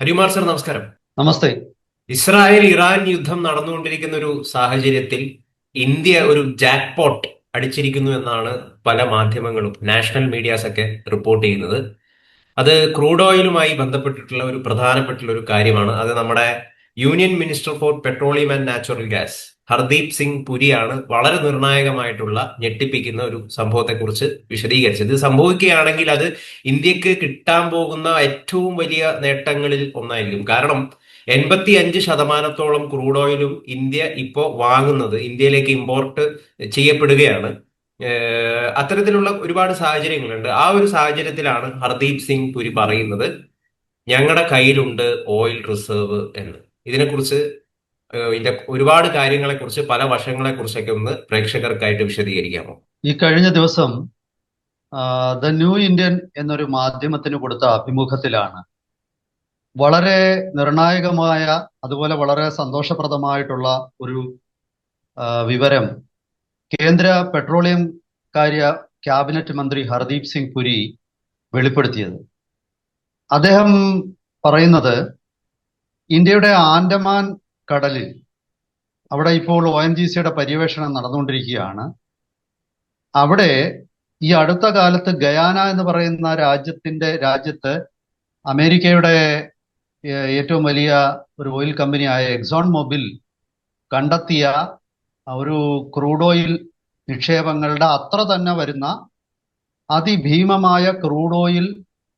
Harikumar sir നമസ്കാരം. നമസ്തേ. Israel Iran യുദ്ധം നടന്നുകൊണ്ടിരിക്കുന്ന ഒരു സാഹചര്യത്തിൽ ഇന്ത്യ ഒരു ജാക്ക്പോട്ട് അടിച്ചിരിക്കുന്നു എന്നാണ് പല മാധ്യമങ്ങളും നാഷണൽ മീഡിയാസ് ഒക്കെ റിപ്പോർട്ട് ചെയ്യുന്നത്. അത് ക്രൂഡ് ഓയിലുമായി ബന്ധപ്പെട്ടിട്ടുള്ള ഒരു പ്രധാനപ്പെട്ടുള്ള ഒരു കാര്യമാണ്. അത് നമ്മുടെ union minister for petroleum and natural gas. Hardeep Singh പുരിയാണ് വളരെ നിർണായകമായിട്ടുള്ള ഞെട്ടിപ്പിക്കുന്ന ഒരു സംഭവത്തെക്കുറിച്ച് വിശദീകരിച്ചത്. സംഭവിക്കുകയാണെങ്കിൽ അത് ഇന്ത്യയ്ക്ക് കിട്ടാൻ പോകുന്ന ഏറ്റവും വലിയ നേട്ടങ്ങളിൽ ഒന്നായിരിക്കും. കാരണം എൺപത്തി അഞ്ച് ശതമാനത്തോളം ക്രൂഡ് ഓയിലും ഇന്ത്യ ഇപ്പോൾ വാങ്ങുന്നത് ഇന്ത്യയിലേക്ക് ഇമ്പോർട്ട് ചെയ്യപ്പെടുകയാണ്. അത്തരത്തിലുള്ള ഒരുപാട് സാഹചര്യങ്ങളുണ്ട്. ആ ഒരു സാഹചര്യത്തിലാണ് ഹർദീപ് സിംഗ് പുരി പറയുന്നത് ഞങ്ങളുടെ കയ്യിലുണ്ട് ഓയിൽ റിസർവ് എന്ന്. ഇതിനെക്കുറിച്ച് ഇതിന്റെ ഒരുപാട് കാര്യങ്ങളെ കാര്യങ്ങളെക്കുറിച്ച് പല വശങ്ങളെ വശങ്ങളെക്കുറിച്ചൊക്കെ ഒന്ന് പ്രേക്ഷകർക്കായിട്ട് വിശദീകരിക്കാമോ? ഈ കഴിഞ്ഞ ദിവസം ദ ന്യൂ ഇന്ത്യൻ എന്നൊരു മാധ്യമത്തിന് കൊടുത്ത അഭിമുഖത്തിലാണ്. വളരെ നിർണായകമായ അതുപോലെ വളരെ സന്തോഷപ്രദമായിട്ടുള്ള ഒരു വിവരം കേന്ദ്ര പെട്രോളിയം കാര്യ ക്യാബിനറ്റ് മന്ത്രി ഹർദീപ് സിംഗ് പുരി വെളിപ്പെടുത്തിയത്. അദ്ദേഹം പറയുന്നത് ഇന്ത്യയുടെ ആൻഡമാൻ കടലിൽ. അവിടെ ഇപ്പോൾ ഒ എൻ ജി സിയുടെ പര്യവേഷണം നടന്നുകൊണ്ടിരിക്കുകയാണ്. അവിടെ ഈ അടുത്ത കാലത്ത് ഗയാന എന്ന് പറയുന്ന രാജ്യത്തിന്റെ രാജ്യത്ത് അമേരിക്കയുടെ ഏറ്റവും വലിയ ഒരു ഓയിൽ കമ്പനിയായ എക്സോൺ മൊബിൽ കണ്ടെത്തിയ ഒരു ക്രൂഡ് ഓയിൽ നിക്ഷേപങ്ങളുടെ അത്ര തന്നെ വരുന്ന അതിഭീമമായ ക്രൂഡ് ഓയിൽ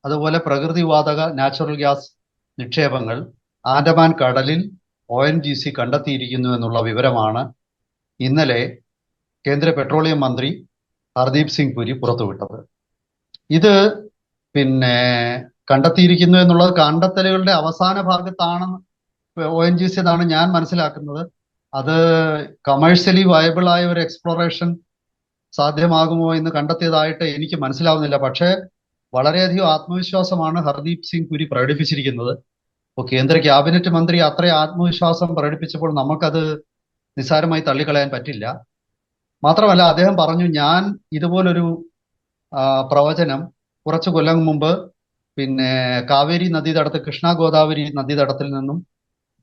അതുപോലെ പ്രകൃതിവാതക നാച്ചുറൽ ഗ്യാസ് നിക്ഷേപങ്ങൾ ആൻഡമാൻ കടലിൽ ഒ എൻ ജി സി കണ്ടെത്തിയിരിക്കുന്നു എന്നുള്ള വിവരമാണ് ഇന്നലെ കേന്ദ്ര പെട്രോളിയം മന്ത്രി ഹർദീപ് സിംഗ് പുരി പുറത്തുവിട്ടത്. ഇത് പിന്നെ കണ്ടെത്തിയിരിക്കുന്നു എന്നുള്ളത് കണ്ടെത്തലുകളുടെ അവസാന ഭാഗത്താണ് ഒ എൻ ജി സി എന്നാണ് ഞാൻ മനസ്സിലാക്കുന്നത്. അത് കമേഴ്ഷ്യലി വയബിൾ ആയ ഒരു എക്സ്പ്ലോറേഷൻ സാധ്യമാകുമോ എന്ന് കണ്ടെത്തിയതായിട്ട് എനിക്ക് മനസ്സിലാവുന്നില്ല. പക്ഷേ വളരെയധികം ആത്മവിശ്വാസമാണ് ഹർദീപ് സിംഗ് പുരി പ്രകടിപ്പിച്ചിരിക്കുന്നത്. ഇപ്പോൾ കേന്ദ്ര ക്യാബിനറ്റ് മന്ത്രി അത്രയും ആത്മവിശ്വാസം പ്രകടിപ്പിച്ചപ്പോൾ നമുക്കത് നിസ്സാരമായി തള്ളിക്കളയാൻ പറ്റില്ല. മാത്രമല്ല അദ്ദേഹം പറഞ്ഞു ഞാൻ ഇതുപോലൊരു പ്രവചനം കുറച്ചു കൊല്ലം മുമ്പ് പിന്നെ കാവേരി നദീതടത്ത് കൃഷ്ണ ഗോദാവരി നദീതടത്തിൽ നിന്നും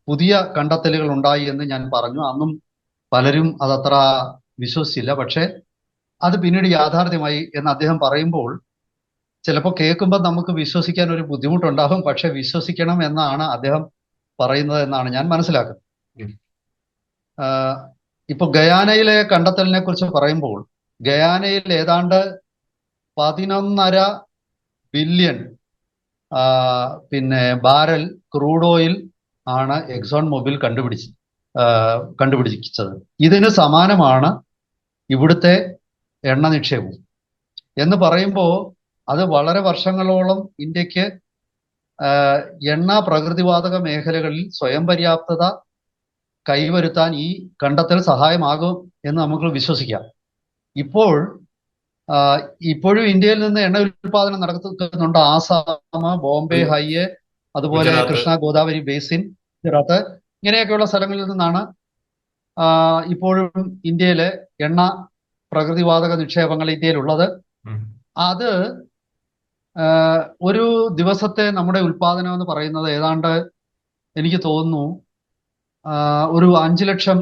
പുതിയ കണ്ടെത്തലുകൾ ഉണ്ടായി എന്ന് ഞാൻ പറഞ്ഞു. അന്നും പലരും അതത്ര വിശ്വസിച്ചില്ല. പക്ഷേ അത് പിന്നീട് യാഥാർത്ഥ്യമായി എന്ന് അദ്ദേഹം പറയുമ്പോൾ ചിലപ്പോൾ കേൾക്കുമ്പോൾ നമുക്ക് വിശ്വസിക്കാൻ ഒരു ബുദ്ധിമുട്ടുണ്ടാകും പക്ഷെ വിശ്വസിക്കണം എന്നാണ് അദ്ദേഹം പറയുന്നത് എന്നാണ് ഞാൻ മനസ്സിലാക്കുന്നത്. ഇപ്പൊ ഗയാനയിലെ കണ്ടെത്തലിനെ കുറിച്ച് പറയുമ്പോൾ ഗയാനയിൽ ഏതാണ്ട് പതിനൊന്നര ബില്യൺ പിന്നെ ബാരൽ ക്രൂഡ് ഓയിൽ ആണ് എക്സോൺ മൊബിൽ കണ്ടുപിടിച്ച് കണ്ടുപിടിച്ചത്. ഇതിന് സമാനമാണ് ഇവിടുത്തെ എണ്ണ നിക്ഷേപവും എന്ന് പറയുമ്പോൾ അത് വളരെ വർഷങ്ങളോളം ഇന്ത്യയ്ക്ക് എണ്ണ പ്രകൃതിവാതക മേഖലകളിൽ സ്വയം പര്യാപ്തത കൈവരുത്താൻ ഈ കണ്ടെത്തൽ സഹായമാകും എന്ന് നമുക്ക് വിശ്വസിക്കാം. ഇപ്പോൾ ഇപ്പോഴും ഇന്ത്യയിൽ നിന്ന് എണ്ണ ഉൽപാദനം നടക്കുന്നുണ്ട് ആസാം ബോംബെ ഹൈയെ അതുപോലെ കൃഷ്ണ ഗോദാവരി ബേസിൻ ഗുജറാത്ത് ഇങ്ങനെയൊക്കെയുള്ള സ്ഥലങ്ങളിൽ നിന്നാണ് ഇപ്പോഴും ഇന്ത്യയിലെ എണ്ണ പ്രകൃതിവാതക നിക്ഷേപങ്ങൾ ഇന്ത്യയിലുള്ളത്. അത് ഒരു ദിവസത്തെ നമ്മുടെ ഉൽപാദനം എന്ന് പറയുന്നത് ഏതാണ്ട് എനിക്ക് തോന്നുന്നു ഒരു അഞ്ച് ലക്ഷം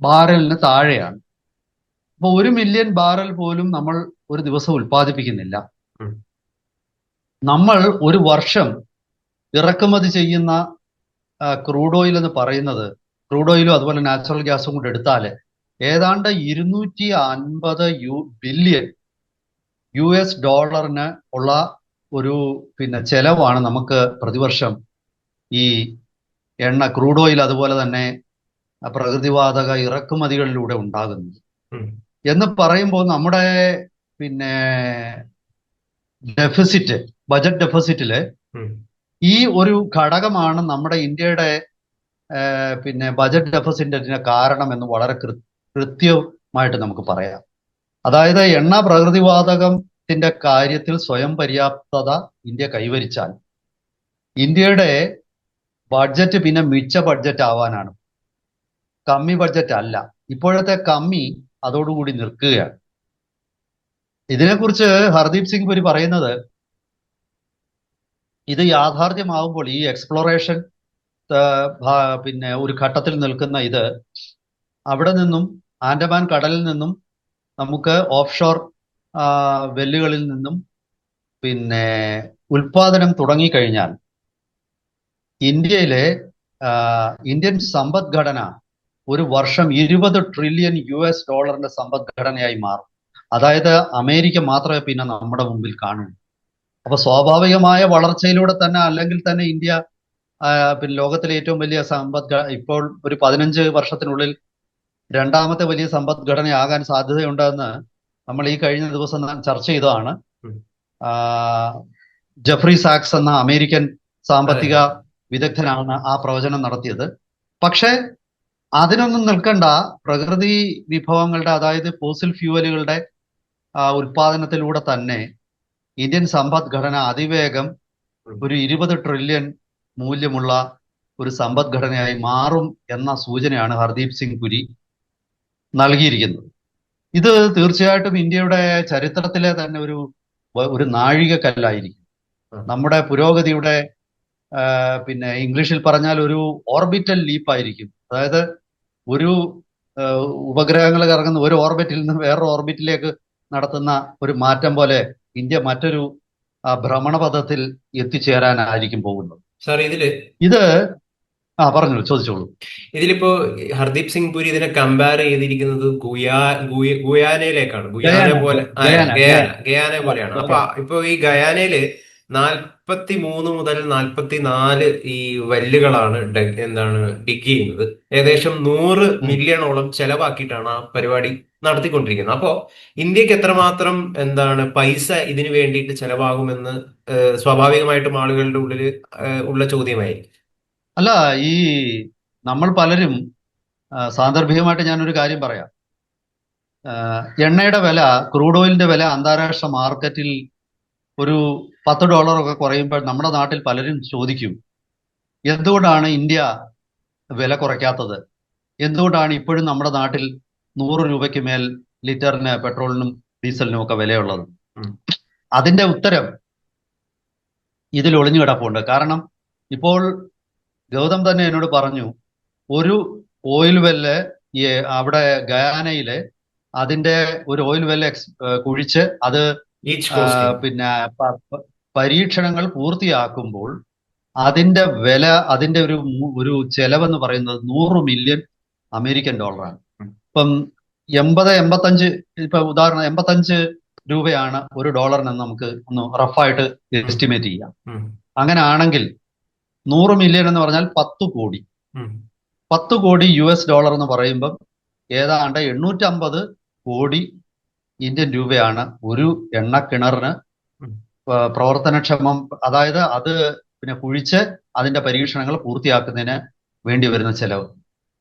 ബാരലിന് താഴെയാണ്. അപ്പോൾ ഒരു മില്യൺ ബാരൽ പോലും നമ്മൾ ഒരു ദിവസം ഉൽപ്പാദിപ്പിക്കുന്നില്ല നമ്മൾ ഒരു വർഷം ഇറക്കുമതി ചെയ്യുന്ന ക്രൂഡ് ഓയിൽ എന്ന് പറയുന്നത് ക്രൂഡ് ഓയിലും അതുപോലെ നാച്ചുറൽ ഗ്യാസും കൂടെ എടുത്താൽ ഏതാണ്ട് ഇരുന്നൂറ്റി അൻപത് യു ബില്യൺ യു എസ് ഡോളറിന് ഉള്ള ഒരു പിന്നെ ചെലവാണ് നമുക്ക് പ്രതിവർഷം ഈ എണ്ണ ക്രൂഡ് ഓയിൽ അതുപോലെ തന്നെ പ്രകൃതിവാതക ഇറക്കുമതികളിലൂടെ ഉണ്ടാകുന്നത്. എന്ന് പറയുമ്പോൾ നമ്മുടെ പിന്നെ ഡെഫിസിറ്റ് ബജറ്റ് ഡെഫിസിറ്റിൽ ഈ ഒരു ഘടകമാണ് നമ്മുടെ ഇന്ത്യയുടെ പിന്നെ ബജറ്റ് ഡെഫിസിറ്റിന്റെ കാരണം എന്ന് വളരെ കൃത്യമായിട്ട് നമുക്ക് പറയാം. അതായത് എണ്ണ പ്രകൃതിവാതകത്തിന്റെ കാര്യത്തിൽ സ്വയം പര്യാപ്തത ഇന്ത്യ കൈവരിച്ചാൽ. ഇന്ത്യയുടെ ബഡ്ജറ്റ് പിന്നെ മിച്ച ബഡ്ജറ്റ് ആവാനാണ്. കമ്മി ബഡ്ജറ്റ് അല്ല. ഇപ്പോഴത്തെ കമ്മി അതോടുകൂടി നിൽക്കുകയാണ്. ഇതിനെക്കുറിച്ച് ഹർദീപ് സിംഗ് പുരി പറയുന്നത് ഇത് യാഥാർത്ഥ്യമാവുമ്പോൾ ഈ എക്സ്പ്ലോറേഷൻ പിന്നെ ഒരു ഘട്ടത്തിൽ നിൽക്കുന്ന ഇത് അവിടെ നിന്നും ആൻഡമാൻ കടലിൽ നിന്നും നമുക്ക് ഓഫ് ഷോർ വെല്ലുകളിൽ നിന്നും പിന്നെ ഉൽപാദനം തുടങ്ങിക്കഴിഞ്ഞാൽ ഇന്ത്യയിലെ ഇന്ത്യൻ സമ്പദ്ഘടന ഒരു വർഷം ഇരുപത് ട്രില്യൺ യു എസ് ഡോളറിന്റെ സമ്പദ്ഘടനയായി മാറും. അതായത് അമേരിക്ക മാത്രമേ പിന്നെ നമ്മുടെ മുമ്പിൽ കാണൂ. അപ്പൊ സ്വാഭാവികമായ വളർച്ചയിലൂടെ തന്നെ അല്ലെങ്കിൽ തന്നെ ഇന്ത്യ പിന്നെ ലോകത്തിലെ ഏറ്റവും വലിയ സമ്പദ് ഇപ്പോൾ ഒരു പതിനഞ്ച് വർഷത്തിനുള്ളിൽ രണ്ടാമത്തെ വലിയ സമ്പദ്ഘടനയാകാൻ സാധ്യതയുണ്ടെന്ന് നമ്മൾ ഈ കഴിഞ്ഞ ദിവസം ചർച്ച ചെയ്തതാണ്. ജഫ്രി സാക്സ് എന്ന അമേരിക്കൻ സാമ്പത്തിക വിദഗ്ധനാണ് ആ പ്രവചനം നടത്തിയത്. പക്ഷേ അതിനൊന്നും നിൽക്കണ്ട. പ്രകൃതി വിഭവങ്ങളുടെ അതായത് ഫോസിൽ ഫ്യൂവലുകളുടെ ഉൽപാദനത്തിലൂടെ തന്നെ ഇന്ത്യൻ സമ്പദ്ഘടന അതിവേഗം ഒരു ഇരുപത് ട്രില്യൺ മൂല്യമുള്ള ഒരു സമ്പദ്ഘടനയായി മാറും എന്ന സൂചനയാണ് ഹർദീപ് സിംഗ് പുരി നൽകിയിരിക്കുന്നത്. ഇത് തീർച്ചയായിട്ടും ഇന്ത്യയുടെ ചരിത്രത്തിലെ തന്നെ ഒരു ഒരു നാഴികക്കല്ലായിരിക്കും. നമ്മുടെ പുരോഗതിയുടെ പിന്നെ ഇംഗ്ലീഷിൽ പറഞ്ഞാൽ ഒരു ഓർബിറ്റൽ ലീപ്പ് ആയിരിക്കും അതായത് ഒരു ഉപഗ്രഹങ്ങൾ കറങ്ങുന്ന ഒരു ഓർബിറ്റിൽ നിന്ന് വേറൊരു ഓർബിറ്റിലേക്ക് നടത്തുന്ന ഒരു മാറ്റം പോലെ ഇന്ത്യ മറ്റൊരു ഭ്രമണപഥത്തിൽ എത്തിച്ചേരാനായിരിക്കും പോകുന്നത്. ഇത് ആ പറഞ്ഞോ ചോദിച്ചോളൂ. ഇതിലിപ്പോ ഹർദീപ് സിംഗ് പുരി ഇതിനെ കമ്പയർ ചെയ്തിരിക്കുന്നത് ഗുയാ ഗുയ- ഗുയാനയിലേക്കാണ്. ഗുയാന പോലെ ഗയാന, പോലെയാണ്. അപ്പൊ ഇപ്പൊ ഈ ഗയാനയിൽ നാൽപ്പത്തി മൂന്ന് മുതൽ നാൽപ്പത്തി നാല് ഈ വല്ലുകളാണ് എന്താണ് ഡിഗ് ചെയ്യുന്നത്. ഏകദേശം നൂറ് മില്യണോളം ചെലവാക്കിയിട്ടാണ് ആ പരിപാടി നടത്തിക്കൊണ്ടിരിക്കുന്നത്. അപ്പോ ഇന്ത്യയ്ക്ക് എത്രമാത്രം എന്താണ് പൈസ ഇതിനു വേണ്ടിയിട്ട് ചെലവാകുമെന്ന് സ്വാഭാവികമായിട്ടും ആളുകളുടെ ഉള്ളിൽ ഉള്ള ചോദ്യമായിരിക്കും. അല്ല ഈ നമ്മൾ പലരും സാന്ദർഭികമായിട്ട് ഞാനൊരു കാര്യം പറയാം. എണ്ണയുടെ വില ക്രൂഡ് ഓയിലിന്റെ വില അന്താരാഷ്ട്ര മാർക്കറ്റിൽ ഒരു പത്ത് ഡോളറൊക്കെ കുറയുമ്പോൾ നമ്മുടെ നാട്ടിൽ പലരും ചോദിക്കും എന്തുകൊണ്ടാണ് ഇന്ത്യ വില കുറയ്ക്കാത്തത്? എന്തുകൊണ്ടാണ് ഇപ്പോഴും നമ്മുടെ നാട്ടിൽ നൂറ് രൂപയ്ക്ക് മേൽ ലിറ്ററിന് പെട്രോളിനും ഡീസലിനും ഒക്കെ വിലയുള്ളത്? അതിന്റെ ഉത്തരം ഇതിൽ ഒളിഞ്ഞു കിടപ്പുണ്ട് കാരണം ഇപ്പോൾ ഗൗതം തന്നെ എന്നോട് പറഞ്ഞു ഒരു ഓയിൽ വെല്ല് ഈ അവിടെ ഗയാനയിലെ അതിന്റെ ഒരു ഓയിൽ വെല്ല് എക്സ് കുഴിച്ച് അത് പിന്നെ പരീക്ഷണങ്ങൾ പൂർത്തിയാക്കുമ്പോൾ അതിന്റെ വില അതിന്റെ ഒരു ഒരു ചെലവെന്ന് പറയുന്നത് നൂറ് മില്യൺ അമേരിക്കൻ ഡോളറാണ്. ഇപ്പം എൺപത് എൺപത്തഞ്ച് ഇപ്പൊ ഉദാഹരണം എൺപത്തഞ്ച് രൂപയാണ് ഒരു ഡോളറിന് നമുക്ക് ഒന്ന് റഫായിട്ട് എസ്റ്റിമേറ്റ് ചെയ്യാം. അങ്ങനെ ആണെങ്കിൽ നൂറ് മില്യൺ എന്ന് പറഞ്ഞാൽ പത്ത് കോടി. പത്ത് കോടി യു എസ് ഡോളർ എന്ന് പറയുമ്പം ഏതാണ്ട് എണ്ണൂറ്റമ്പത് കോടി ഇന്ത്യൻ രൂപയാണ് ഒരു എണ്ണ കിണറിന് പ്രവർത്തനക്ഷമം അതായത് അത് പിന്നെ കുഴിച്ച് അതിന്റെ പരീക്ഷണങ്ങൾ പൂർത്തിയാക്കുന്നതിന് വേണ്ടി വരുന്ന ചെലവ്.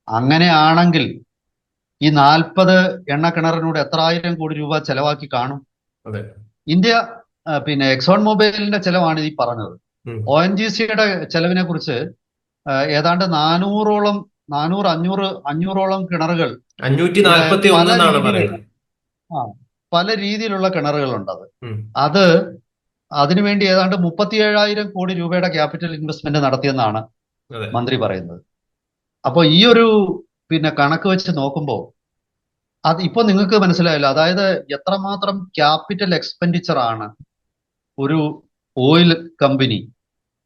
അങ്ങനെയാണെങ്കിൽ ഈ നാൽപ്പത് എണ്ണ കിണറിനൂടെ എത്ര ആയിരം കോടി രൂപ ചെലവാക്കി കാണും? ഇന്ത്യ പിന്നെ എക്സോൺ മൊബൈലിന്റെ ചെലവാണ് ഈ പറഞ്ഞത്. ഒ എൻ ജി സിയുടെ ചെലവിനെ കുറിച്ച് ഏതാണ്ട് നാനൂറോളം നാനൂറ് അഞ്ഞൂറ് അഞ്ഞൂറോളം കിണറുകൾ ആ പല രീതിയിലുള്ള കിണറുകളുണ്ട് അത്. അത് അതിനുവേണ്ടി ഏതാണ്ട് മുപ്പത്തി ഏഴായിരം കോടി രൂപയുടെ ക്യാപിറ്റൽ ഇൻവെസ്റ്റ്മെന്റ് നടത്തിയെന്നാണ് മന്ത്രി പറയുന്നത്. അപ്പോൾ ഈ ഒരു പിന്നെ കണക്ക് വെച്ച് നോക്കുമ്പോൾ അത് ഇപ്പൊ നിങ്ങൾക്ക് മനസ്സിലായല്ലോ അതായത് എത്രമാത്രം ക്യാപിറ്റൽ എക്സ്പെൻഡിച്ചർ ആണ് ഒരു ഓയിൽ കമ്പനി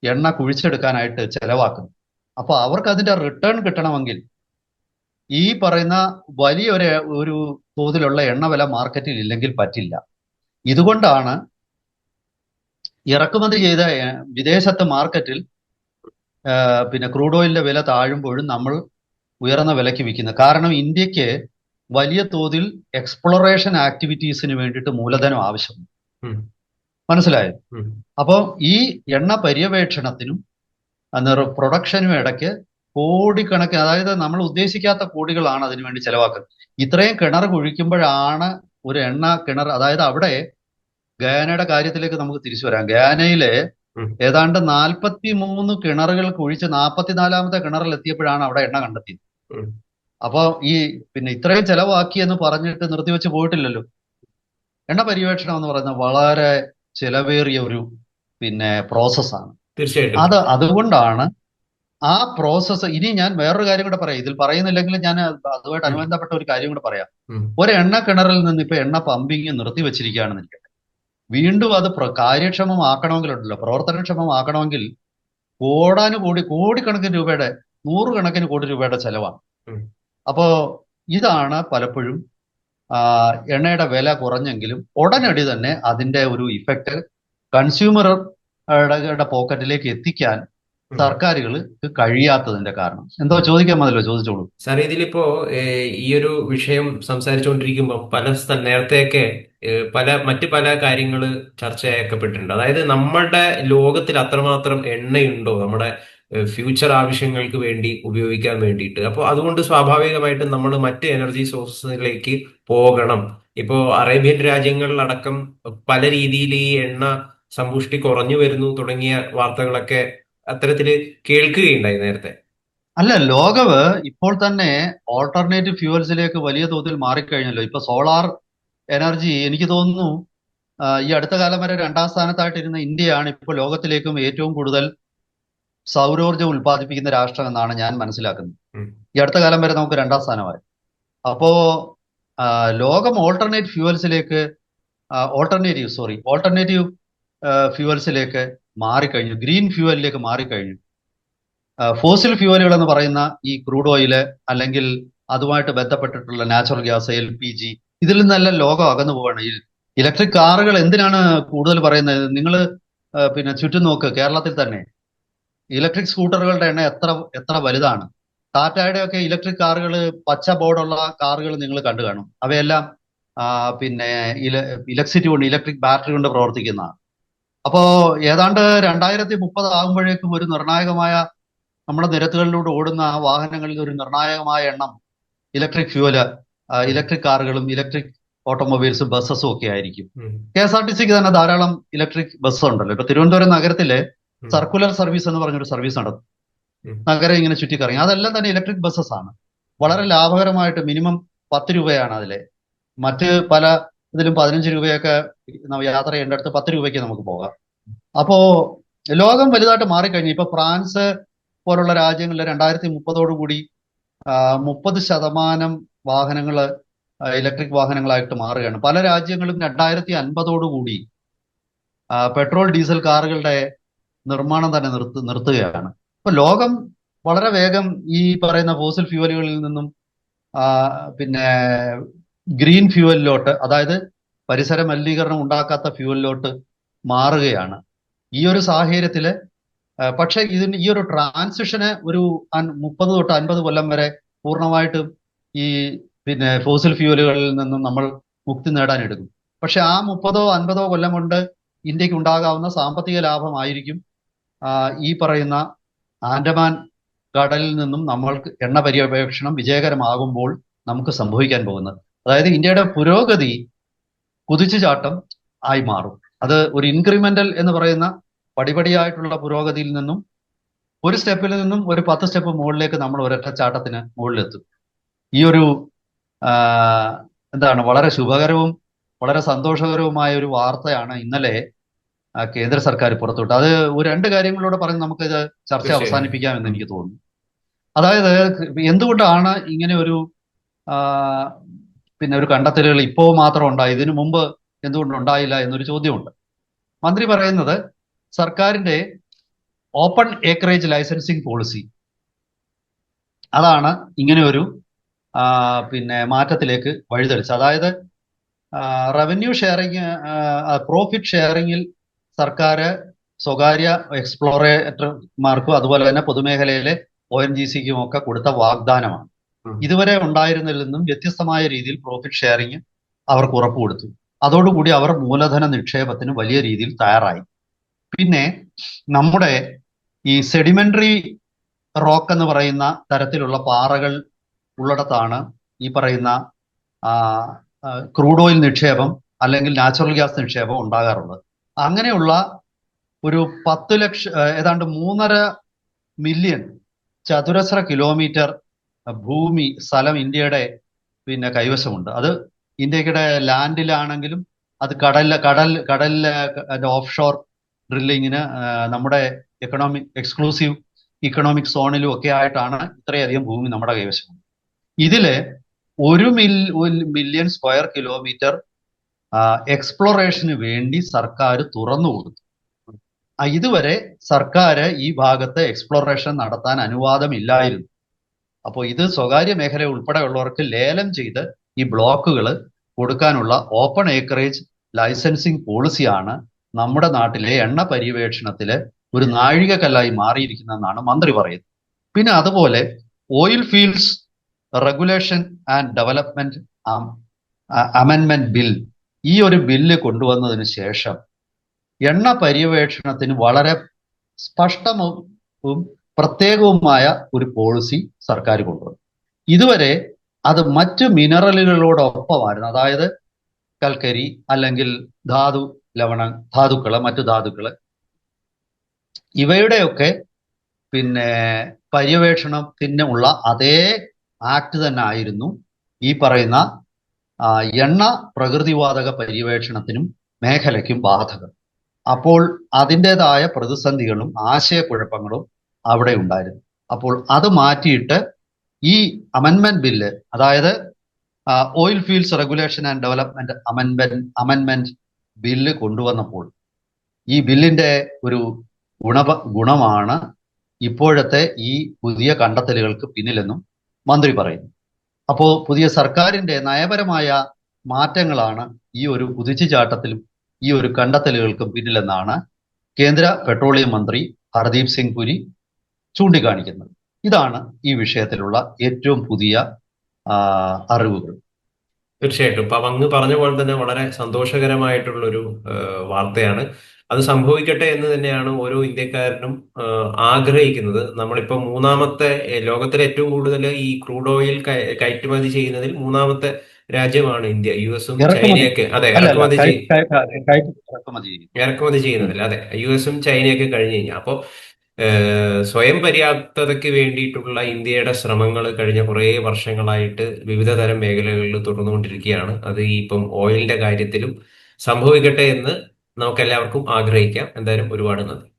എണ്ണ കുഴിച്ചെടുക്കാനായിട്ട് ചെലവാക്കുന്നു. അപ്പോൾ അവർക്ക് അതിന്റെ റിട്ടേൺ കിട്ടണമെങ്കിൽ ഈ പറയുന്ന വലിയൊരു ഒരു തോതിലുള്ള എണ്ണ വില മാർക്കറ്റിൽ ഇല്ലെങ്കിൽ പറ്റില്ല. ഇതുകൊണ്ടാണ് ഇറക്കുമതി ചെയ്ത വിദേശത്തെ മാർക്കറ്റിൽ പിന്നെ ക്രൂഡ് ഓയിലിന്റെ വില താഴുമ്പോഴും നമ്മൾ ഉയർന്ന വിലയ്ക്ക് വിൽക്കുന്നത് കാരണം ഇന്ത്യയ്ക്ക് വലിയ തോതിൽ എക്സ്പ്ലോറേഷൻ ആക്ടിവിറ്റീസിന് വേണ്ടിയിട്ട് മൂലധനം ആവശ്യമുണ്ട്. മനസ്സിലായോ. അപ്പോൾ ഈ എണ്ണ പര്യവേക്ഷണത്തിനും പ്രൊഡക്ഷനും ഇടയ്ക്ക് കോടിക്കണക്കിന് അതായത് നമ്മൾ ഉദ്ദേശിക്കാത്ത കോടികളാണ് അതിനു വേണ്ടി ചെലവാക്കുന്നത്. ഇത്രയും കിണർ കുഴിക്കുമ്പോഴാണ് ഒരു എണ്ണ കിണർ അതായത് അവിടെ ഗയാനയുടെ കാര്യത്തിലേക്ക് നമുക്ക് തിരിച്ചു വരാം. ഗയാനയിലെ ഏതാണ്ട് നാൽപ്പത്തി മൂന്ന് കിണറുകൾ കുഴിച്ച് നാൽപ്പത്തിനാലാമത്തെ കിണറിൽ എത്തിയപ്പോഴാണ് അവിടെ എണ്ണ കണ്ടെത്തിയത്. അപ്പോ അപ്പൊ ഈ പിന്നെ ഇത്രയും ചെലവാക്കി എന്ന് പറഞ്ഞിട്ട് നിർത്തിവെച്ച് പോയിട്ടില്ലല്ലോ. എണ്ണ പര്യവേക്ഷണം എന്ന് പറയുന്നത് വളരെ ചെലവേറിയ ഒരു പിന്നെ പ്രോസസ്സാണ്. തീർച്ചയായിട്ടും. അത് അതുകൊണ്ടാണ് ആ പ്രോസസ്സ് ഇനി ഞാൻ വേറൊരു കാര്യം കൂടെ പറയാം. ഇതിൽ പറയുന്നില്ലെങ്കിൽ ഞാൻ അതുമായിട്ട്. അനുബന്ധപ്പെട്ട ഒരു കാര്യം കൂടെ പറയാം. ഒരു എണ്ണ കിണറിൽ നിന്ന് ഇപ്പൊ എണ്ണ പമ്പിങ് നിർത്തി വെച്ചിരിക്കുകയാണെന്ന് ഇരിക്കട്ടെ. വീണ്ടും അത് കാര്യക്ഷമമാക്കണമെങ്കിൽ ഉണ്ടല്ലോ പ്രവർത്തനക്ഷമമാക്കണമെങ്കിൽ കോടാനുകോടി കോടിക്കണക്കിന് രൂപയുടെ നൂറുകണക്കിന് കോടി രൂപയുടെ ചെലവാണ്. അപ്പോ ഇതാണ് പലപ്പോഴും എണ്ണയുടെ വില കുറഞ്ഞെങ്കിലും ഉടനടി തന്നെ അതിന്റെ ഒരു ഇഫക്റ്റ് കൺസ്യൂമറുടെ പോക്കറ്റിലേക്ക് എത്തിക്കാൻ സർക്കാരുകൾ കഴിയാത്തതിന്റെ കാരണം. എന്തോ ചോദിക്കാൻ മതിയല്ലോ ചോദിച്ചോളൂ. സാർ ഇതിലിപ്പോ ഈ ഒരു വിഷയം സംസാരിച്ചുകൊണ്ടിരിക്കുമ്പോൾ പല നേരത്തെയൊക്കെ പല മറ്റ് പല കാര്യങ്ങൾ ചർച്ചയാക്കപ്പെട്ടിട്ടുണ്ട്. അതായത് നമ്മളുടെ ലോകത്തിൽ അത്രമാത്രം എണ്ണയുണ്ടോ? നമ്മുടെ ഫ്യൂച്ചർ ആവശ്യങ്ങൾക്ക് വേണ്ടി ഉപയോഗിക്കാൻ വേണ്ടിയിട്ട്. അപ്പോൾ അതുകൊണ്ട് സ്വാഭാവികമായിട്ടും നമ്മൾ മറ്റ് എനർജി സോഴ്സസിലേക്ക് പോകണം. ഇപ്പോൾ അറേബ്യൻ രാജ്യങ്ങളിലടക്കം പല രീതിയിൽ ഈ എണ്ണ സമ്പുഷ്ടി കുറഞ്ഞു വരുന്നു തുടങ്ങിയ വാർത്തകളൊക്കെ അത്തരത്തിൽ കേൾക്കുകയുണ്ടായി നേരത്തെ. അല്ല ലോകവ് ഇപ്പോൾ തന്നെ ഓൾട്ടർനേറ്റീവ് ഫ്യൂവൽസിലേക്ക് വലിയ തോതിൽ മാറിക്കഴിഞ്ഞല്ലോ. ഇപ്പൊ സോളാർ എനർജി എനിക്ക് തോന്നുന്നു ഈ അടുത്ത കാലം വരെ രണ്ടാം സ്ഥാനത്തായിട്ടിരുന്ന ഇന്ത്യയാണ് ഇപ്പോൾ ലോകത്തിലേക്കും ഏറ്റവും കൂടുതൽ സൗരോർജം ഉൽപ്പാദിപ്പിക്കുന്ന രാഷ്ട്രം എന്നാണ് ഞാൻ മനസ്സിലാക്കുന്നത്. ഈ അടുത്ത കാലം വരെ നമുക്ക് രണ്ടാം സ്ഥാനമായി. അപ്പോ ലോകം ഓൾട്ടർനേറ്റ് ഫ്യൂവൽസിലേക്ക് ഓൾട്ടർനേറ്റീവ് സോറി ഓൾട്ടർനേറ്റീവ് ഫ്യൂവൽസിലേക്ക് മാറിക്കഴിഞ്ഞു. ഗ്രീൻ ഫ്യൂവലിലേക്ക് മാറിക്കഴിഞ്ഞു. ഫോസിൽ ഫ്യൂവലുകൾ എന്ന് പറയുന്ന ഈ ക്രൂഡ് ഓയിൽ അല്ലെങ്കിൽ അതുമായിട്ട് ബന്ധപ്പെട്ടിട്ടുള്ള natural gas L P G ഇതിൽ നിന്നെല്ലാം ലോകം അകന്നു പോവാണ്. ഇലക്ട്രിക് കാറുകൾ എന്തിനാണ് കൂടുതൽ പറയുന്നത്? നിങ്ങൾ പിന്നെ ചുറ്റും നോക്ക് കേരളത്തിൽ തന്നെ. ഇലക്ട്രിക് സ്കൂട്ടറുകളുടെ എണ്ണം എത്ര എത്ര വലുതാണ് ടാറ്റയുടെ ഒക്കെ ഇലക്ട്രിക് കാറുകൾ പച്ച ബോർഡുള്ള കാറുകൾ നിങ്ങൾ കണ്ടു കാണും അവയെല്ലാം പിന്നെ ഇലക്ട്രിസിറ്റി കൊണ്ട് ഇലക്ട്രിക് ബാറ്ററി കൊണ്ട് പ്രവർത്തിക്കുന്നതാണ് അപ്പോ ഏതാണ്ട് രണ്ടായിരത്തി മുപ്പത് ആകുമ്പോഴേക്കും ഒരു നിർണായകമായ നമ്മുടെ നിരത്തുകളിലൂടെ ഓടുന്ന ആ വാഹനങ്ങളിൽ ഒരു നിർണായകമായ എണ്ണം ഇലക്ട്രിക് ഫ്യൂവൽ ഇലക്ട്രിക് കാറുകളും ഇലക്ട്രിക് ഓട്ടോമൊബൈൽസും ബസ്സസും ഒക്കെ ആയിരിക്കും. കെ എസ് ആർ ടി സിക്ക് തന്നെ ധാരാളം ഇലക്ട്രിക് ബസ് ഉണ്ടല്ലോ ഇപ്പൊ തിരുവനന്തപുരം നഗരത്തിലെ. സർക്കുലർ സർവീസ് എന്ന് പറഞ്ഞൊരു സർവീസ് നടത്തും. നഗരം ഇങ്ങനെ ചുറ്റിക്കറങ്ങി. അതെല്ലാം തന്നെ ഇലക്ട്രിക് ബസ്സസ് ആണ് വളരെ ലാഭകരമായിട്ട് മിനിമം പത്ത് രൂപയാണ് അതിലെ. മറ്റ് പല ഇതിലും പതിനഞ്ച് രൂപയൊക്കെ യാത്ര ചെയ്യേണ്ട അടുത്ത് പത്ത് രൂപയ്ക്ക് നമുക്ക് പോകാം. അപ്പോ ലോകം വലുതായിട്ട് മാറിക്കഴിഞ്ഞു ഇപ്പൊ ഫ്രാൻസ് പോലുള്ള രാജ്യങ്ങളിൽ രണ്ടായിരത്തി മുപ്പതോടുകൂടി മുപ്പത് ശതമാനം വാഹനങ്ങൾ ഇലക്ട്രിക് വാഹനങ്ങളായിട്ട് മാറുകയാണ്. പല രാജ്യങ്ങളും രണ്ടായിരത്തി അൻപതോടുകൂടി പെട്രോൾ ഡീസൽ കാറുകളുടെ നിർമ്മാണം തന്നെ നിർത്ത് നിർത്തുകയാണ്. അപ്പൊ ലോകം വളരെ വേഗം ഈ പറയുന്ന ഫോസിൽ ഫ്യൂവലുകളിൽ നിന്നും പിന്നെ ഗ്രീൻ ഫ്യൂവലിലോട്ട് അതായത് പരിസര മലിനീകരണം ഉണ്ടാക്കാത്ത ഫ്യൂവലിലോട്ട് മാറുകയാണ്. ഈ ഒരു സാഹചര്യത്തിൽ പക്ഷേ ഇതിന് ഈ ഒരു ട്രാൻസിഷന് ഒരു മുപ്പത് തൊട്ട് അൻപത് കൊല്ലം വരെ പൂർണമായിട്ടും ഈ പിന്നെ ഫോസിൽ ഫ്യൂവലുകളിൽ നിന്നും നമ്മൾ മുക്തി നേടാൻ എടുക്കും. പക്ഷെ ആ മുപ്പതോ അൻപതോ കൊല്ലം കൊണ്ട് ഇന്ത്യയ്ക്ക് ഉണ്ടാകാവുന്ന സാമ്പത്തിക ലാഭമായിരിക്കും ഈ പറയുന്ന ആൻഡമാൻ കടലിൽ നിന്നും നമ്മൾക്ക് എണ്ണ പര്യവേക്ഷണം വിജയകരമാകുമ്പോൾ നമുക്ക് സംഭവിക്കാൻ പോകുന്നത്. അതായത് ഇന്ത്യയുടെ പുരോഗതി കുതിച്ചുചാട്ടം ആയി മാറും. അത് ഒരു ഇൻക്രിമെന്റൽ എന്ന് പറയുന്ന പടിപടിയായിട്ടുള്ള പുരോഗതിയിൽ നിന്നും ഒരു സ്റ്റെപ്പിൽ നിന്നും ഒരു പത്ത് സ്റ്റെപ്പ് മുകളിലേക്ക് നമ്മൾ ഒരൊറ്റ ചാട്ടത്തിന് മുകളിലെത്തും. ഈ ഒരു എന്താണ് വളരെ ശുഭകരവും വളരെ സന്തോഷകരവുമായ ഒരു വാർത്തയാണ് ഇന്നലെ കേന്ദ്ര സർക്കാർ പുറത്തുവിട്ടു അത് ഒരു രണ്ട് കാര്യങ്ങളിലൂടെ പറഞ്ഞ് നമുക്കിത് ചർച്ച അവസാനിപ്പിക്കാം എന്ന് എനിക്ക് തോന്നുന്നു. അതായത് എന്തുകൊണ്ടാണ് ഇങ്ങനെ ഒരു പിന്നെ ഒരു കണ്ടെത്തലുകൾ ഇപ്പോൾ മാത്രം ഉണ്ടായി ഇതിനു മുമ്പ് എന്തുകൊണ്ട് ഉണ്ടായില്ല എന്നൊരു ചോദ്യമുണ്ട്. മന്ത്രി പറയുന്നത് സർക്കാരിന്റെ ഓപ്പൺ ഏക്കറേജ് ലൈസൻസിങ് പോളിസി അതാണ് ഇങ്ങനെ ഒരു പിന്നെ മാറ്റത്തിലേക്ക് വഴിതെളിച്ചത്. അതായത് റവന്യൂ ഷെയറിങ് പ്രോഫിറ്റ് ഷെയറിങ്ങിൽ സർക്കാർ സ്വകാര്യ എക്സ്പ്ലോറേറ്റർമാർക്കും അതുപോലെ തന്നെ പൊതുമേഖലയിലെ ഒ എൻ ജി സിക്കും ഒക്കെ കൊടുത്ത വാഗ്ദാനമാണ്. ഇതുവരെ ഉണ്ടായിരുന്നതിൽ നിന്നും വ്യത്യസ്തമായ രീതിയിൽ പ്രോഫിറ്റ് ഷെയറിങ് അവർക്ക് ഉറപ്പ് കൊടുത്തു. അതോടുകൂടി അവർ മൂലധന നിക്ഷേപത്തിന് വലിയ രീതിയിൽ തയ്യാറായി. പിന്നെ നമ്മുടെ ഈ സെഡിമെന്ററി റോക്ക് എന്ന് പറയുന്ന തരത്തിലുള്ള പാറകൾ ഉള്ളിടത്താണ് ഈ പറയുന്ന ക്രൂഡ് ഓയിൽ നിക്ഷേപം അല്ലെങ്കിൽ നാച്ചുറൽ ഗ്യാസ് നിക്ഷേപം ഉണ്ടാകാറുള്ളത്. അങ്ങനെയുള്ള ഒരു പത്ത് ലക്ഷം ഏതാണ്ട് മൂന്നര മില്യൺ ചതുരശ്ര കിലോമീറ്റർ ഭൂമി സ്ഥലം ഇന്ത്യയുടെ പിന്നെ കൈവശമുണ്ട്. അത് ഇന്ത്യയുടെ ലാൻഡിലാണെങ്കിലും അത് കടൽ കടൽ കടലിലെ ഓഫ് ഷോർ ഡ്രില്ലിങ്ങിന് നമ്മുടെ എക്കണോമിക് എക്സ്ക്ലൂസീവ് ഇക്കണോമിക് സോണിലും ഒക്കെ ആയിട്ടാണ് ഇത്രയധികം ഭൂമി നമ്മുടെ കൈവശമുണ്ട് ഇതിൽ ഒരു മില്യൺ സ്ക്വയർ കിലോമീറ്റർ എക്സ്പ്ലോറേഷന് വേണ്ടി സർക്കാർ തുറന്നു കൊടുത്തു. ഇതുവരെ സർക്കാർ ഈ ഭാഗത്ത് എക്സ്പ്ലോറേഷൻ നടത്താൻ അനുവാദമില്ലായിരുന്നു. അപ്പോൾ ഇത് സ്വകാര്യ മേഖല ഉൾപ്പെടെയുള്ളവർക്ക് ലേലം ചെയ്ത് ഈ ബ്ലോക്കുകൾ കൊടുക്കാനുള്ള ഓപ്പൺ ഏക്കറേജ് ലൈസൻസിങ് പോളിസിയാണ് നമ്മുടെ നാട്ടിലെ എണ്ണ പര്യവേക്ഷണത്തിലെ ഒരു നാഴികക്കല്ലായി മാറിയിരിക്കുന്നതെന്നാണ് മന്ത്രി പറയുന്നത്. പിന്നെ അതുപോലെ oil fields regulation and development അമെൻമെന്റ് bill ഈ ഒരു ബില്ല് കൊണ്ടുവന്നതിന് ശേഷം എണ്ണ പര്യവേക്ഷണത്തിന് വളരെ സ്പഷ്ടവും പ്രത്യേകവുമായ ഒരു പോളിസി സർക്കാർ കൊണ്ടുവന്നു. ഇതുവരെ അത് മറ്റ് മിനറലുകളോടൊപ്പമായിരുന്നു അതായത് കൽക്കരി അല്ലെങ്കിൽ ധാതു ലവണ ധാതുക്കൾ മറ്റു ധാതുക്കൾ. ഇവയുടെയൊക്കെ പിന്നെ പര്യവേക്ഷണത്തിന് ഉള്ള അതേ ആക്ട് തന്നെ ആയിരുന്നു ഈ പറയുന്ന എണ്ണ പ്രകൃതിവാതക പര്യവേക്ഷണത്തിനും മേഖലയ്ക്കും ബാധകം അപ്പോൾ അതിന്റെതായ പ്രതിസന്ധികളും ആശയക്കുഴപ്പങ്ങളും അവിടെ ഉണ്ടായിരുന്നു. അപ്പോൾ അത് മാറ്റിയിട്ട് ഈ അമെൻമെന്റ് ബില്ല് അതായത് oil fields regulation and development അമെൻമെന്റ് അമെൻമെന്റ് bill കൊണ്ടുവന്നപ്പോൾ ഈ ബില്ലിന്റെ ഒരു ഗുണ ഗുണമാണ് ഇപ്പോഴത്തെ ഈ പുതിയ കണ്ടെത്തലുകൾക്ക് പിന്നിലെന്നും മന്ത്രി പറയുന്നു. അപ്പോൾ പുതിയ സർക്കാരിന്റെ നയപരമായ മാറ്റങ്ങളാണ് ഈ ഒരു കുതിച്ചുചാട്ടത്തിലും ഈ ഒരു കണ്ടെത്തലുകൾക്കും പിന്നിലെന്നാണ് കേന്ദ്ര പെട്രോളിയം മന്ത്രി ഹർദീപ് സിംഗ് പുരി ചൂണ്ടിക്കാണിക്കുന്നത്. ഇതാണ് ഈ വിഷയത്തിലുള്ള ഏറ്റവും പുതിയ അറിവുകൾ. തീർച്ചയായിട്ടും. ഇപ്പൊ അങ്ങ് പറഞ്ഞ പോലെ തന്നെ വളരെ സന്തോഷകരമായിട്ടുള്ളൊരു ഒരു വാർത്തയാണ്. അത് സംഭവിക്കട്ടെ എന്ന് തന്നെയാണ് ഓരോ ഇന്ത്യക്കാരനും ആഗ്രഹിക്കുന്നത്. നമ്മളിപ്പോൾ മൂന്നാമത്തെ ലോകത്തിലെ ഏറ്റവും കൂടുതൽ ഈ ക്രൂഡ് ഓയിൽ കയ- കയറ്റുമതി ചെയ്യുന്നതിൽ മൂന്നാമത്തെ രാജ്യമാണ് ഇന്ത്യ. യു എസും ചൈനയൊക്കെ അതെ ഇറക്കുമതി ഇറക്കുമതി ചെയ്യുന്നതിൽ അതെ. യു എസും ചൈനയൊക്കെ കഴിഞ്ഞു കഴിഞ്ഞാൽ അപ്പോൾ സ്വയം പര്യാപ്തതയ്ക്ക് വേണ്ടിയിട്ടുള്ള ഇന്ത്യയുടെ ശ്രമങ്ങൾ കഴിഞ്ഞ കുറേ വർഷങ്ങളായിട്ട് വിവിധ തരം മേഖലകളിൽ തുടർന്നുകൊണ്ടിരിക്കുകയാണ്. അത് ഈ ഇപ്പം ഓയിലിന്റെ കാര്യത്തിലും സംഭവിക്കട്ടെ എന്ന് നമുക്കെല്ലാവർക്കും ആഗ്രഹിക്കാം. എന്തായാലും ഒരുപാട് നന്ദി.